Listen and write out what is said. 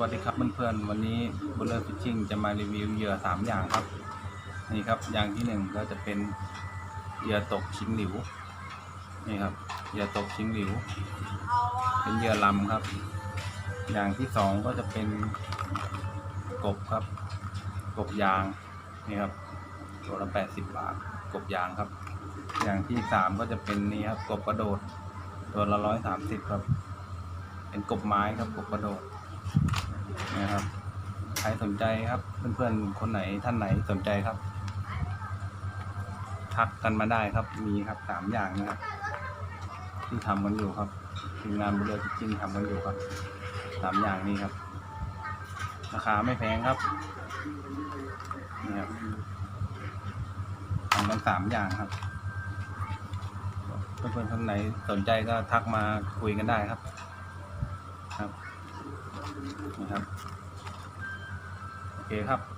วัสดีครับเพื่อนๆวันนี้บุลเลอร์ฟิชชิ่งจะมารีวิวเหยื่อสามอย่างครับ นี่ครับอย่างที่หนึ่งก็จะเป็นเหยื่อตกชิงหลิวนี่ครับเหยื่อตกชิงหลิว เป็นเหยื่อลำครับ อย่างที่สองก็จะเป็นกบครับ กบยางนี่ครับตัวละแปดสิบบาท กบยางครับ อย่างที่สามก็จะเป็นนี่ครับกบกระโดด ตัวละร้อยสามสิบครับเป็นกบไม้ครับกบกระโดด นะครับใครสนใจครับ เพื่อนๆคนไหนท่านไหนสนใจครับ ทักกันมาได้ครับมีครับสามอย่างนะครับที่ทำกันอยู่ครับทีมงานบุเรือจริงทำกันอยู่ครับสามอย่างนี้ครับ ราคาไม่แพงครับนี่ครับทำกันสามอย่างครับเพื่อนๆท่านไหนสนใจก็ทักมาคุยกันได้ครับ ครับ นะครับ โอเคครับ